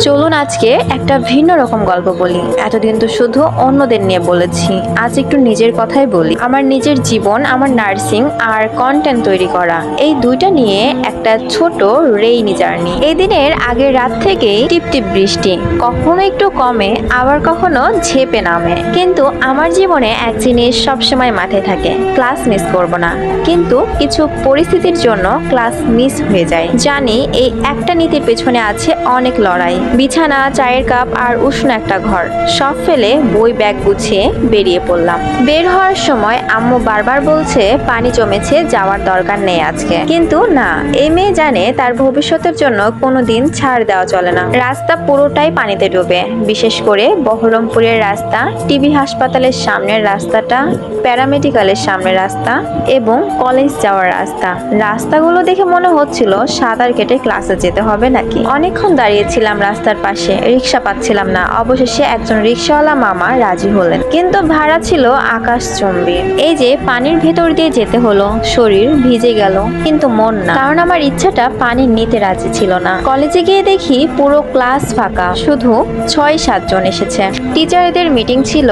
চলুন আজকে একটা ভিন্ন রকম গল্প বলি। এতদিন তো শুধু অন্যদের নিয়ে বলেছি। আজ একটু নিজের কথাই বলি। আমার নিজের জীবন, আমার নার্সিং আর কন্টেন্ট তৈরি করা। এই দুইটা নিয়ে একটা ছোট রেইনি জার্নি এই দিনের আগের রাত থেকেই টিপ টিপ বৃষ্টি। কখনো একটু কমে, আবার কখনো ঝেপে নামে। কিন্তু আমার জীবনে এক জিনিস সবসময় মাথায় থাকে ক্লাস মিস করব না। কিন্তু কিছু পরিস্থিতির জন্য ক্লাস মিস হয়ে যায়। জানি এই একটা নীতির পেছনে আছে অনেক লড়াই। বিছানা, চায়ের কাপ আর উষ্ণ একটা ঘর। সব ফেলে বই ব্যাগ গুছিয়ে বেরিয়ে পড়লাম। বের হওয়ার সময় আম্মু বারবার বলছে, পানি জমেছে, যাওয়ার দরকার নেই আজকে। কিন্তু না, এই মেয়ে জানে তার ভবিষ্যতের জন্য কোনোদিন ছাড় দেওয়া চলে না। রাস্তা পুরোটাই পানিতে ডুবে। বিশেষ করে বহরমপুরের রাস্তা টিবি হাসপাতালের সামনের রাস্তাটা, প্যারামেডিক্যালের সামনের রাস্তা এবং কলেজ যাওয়ার রাস্তা। রাস্তাগুলো দেখে মনে হচ্ছিল, সাঁতার কেটে ক্লাসে যেতে হবে নাকি? অনেকক্ষণ দাঁড়িয়েছিলাম রাস্তার পাশে রিক্সা পাচ্ছিলাম না। অবশেষে একজন রিক্সাওয়ালা মামা রাজি হলেন। কিন্তু ভাড়া ছিল আকাশ চম্বি এই যে পানির ভেতর দিয়ে যেতে হলো, শরীর ভিজে গেল, কিন্তু মন না। কারণ আমার ইচ্ছাটা পানি নিতে রাজি ছিল না। কলেজে গিয়ে দেখি পুরো ক্লাস ফাঁকা, শুধু ছয় সাতজন এসেছে। টিচারদের মিটিং ছিল,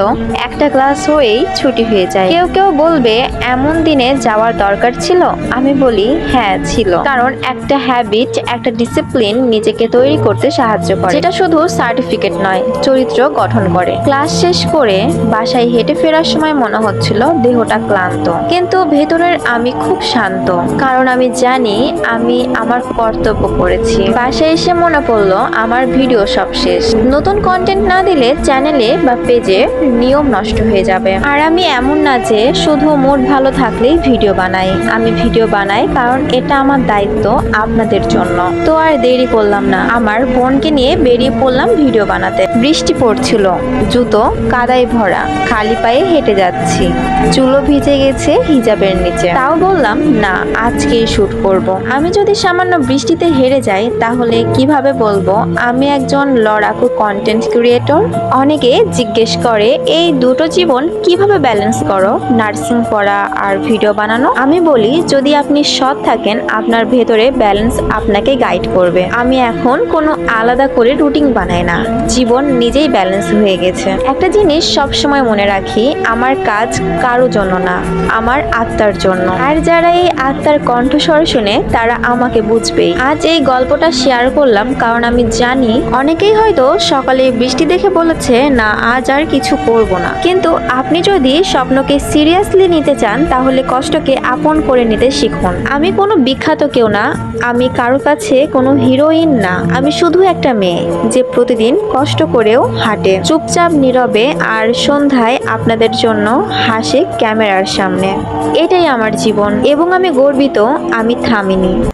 একটা ক্লাস হয়েই ছুটি হয়ে যায়। কেউ কেউ বলবে, এমন দিনে যাওয়ার দরকার ছিল? আমি বলি হ্যাঁ ছিল। কারণ একটা হ্যাবিট একটা ডিসিপ্লিন নিজেকে তৈরি করতে সাহায্য যেটা শুধু সার্টিফিকেট নয়, চরিত্র গঠন করে। ক্লাস শেষ করে বাসায় হেঁটে ফেরার সময় মনে হচ্ছিল দেহটা ক্লান্ত। কিন্তু ভেতরের আমি খুব শান্ত। কারণ আমি জানি আমি আমার কর্তব্য করেছি। বাসায় এসে মনে পড়ল আমার ভিডিও সব শেষ। নতুন কন্টেন্ট না দিলে চ্যানেলে বা পেজে নিয়ম নষ্ট হয়ে যাবে। আর আমি এমন না যে শুধু মুড ভালো থাকলেই ভিডিও বানাই। আমি ভিডিও বানাই কারণ এটা আমার দায়িত্ব আপনাদের জন্য। তো আর দেরি করলাম না। আমার বোনকে নিয়ে বেরিয়ে পড়লাম ভিডিও বানাতে। বৃষ্টি পড়ছিল, জুতো কাদায় ভরা, খালি পায়ে হেঁটে যাচ্ছি। চুলো ভিজে গেছে হিজাবের নিচে। তাও বললাম, না, আজকেই শুট করব। আমি যদি সামান্য বৃষ্টিতে হেরে যাই, তাহলে কীভাবে বলব, আমি একজন লড়াকু কন্টেন্ট ক্রিয়েটর অনেকে জিজ্ঞেস করে, এই দুটো জীবন কীভাবে ব্যালেন্স করো? নার্সিং পড়া আর ভিডিও বানানো? আমি বলি, যদি আপনি সৎ থাকেন, আপনার ভেতরে ব্যালেন্স আপনাকে গাইড করবে। আমি এখন কোনো আলাদা করে রুটিন বানায় না। জীবন নিজেই ব্যালেন্স হয়ে গেছে। একটা জিনিস সব সময় মনে রাখি, আমার কাজ কারও জন্য না, আমার আত্মার জন্য। আর যারা এই আত্মার কণ্ঠস্বর শুনে, তারা আমাকে বুঝবেই। আজ এই গল্পটা শেয়ার করলাম কারণ আমি জানি, অনেকেই হয়তো সকালে বৃষ্টি দেখে বলেছে, না, আজ আর কিছু করব না। কিন্তু আপনি যদি স্বপ্নকে সিরিয়াসলি নিতে চান, তাহলে কষ্টকে আপন করে নিতে শিখুন। আমি কোনো বিখ্যাত কেউ না, আমি কারও কাছে কোনো হিরোইন না। আমি শুধু একটা মেয়ে যে প্রতিদিন কষ্ট করেও হাঁটে। চুপচাপ নীরবে আর সন্ধ্যায় আপনাদের জন্য হাসে ক্যামেরার সামনে। এটাই আমার জীবন এবং আমি গর্বিত, আমি থামিনি।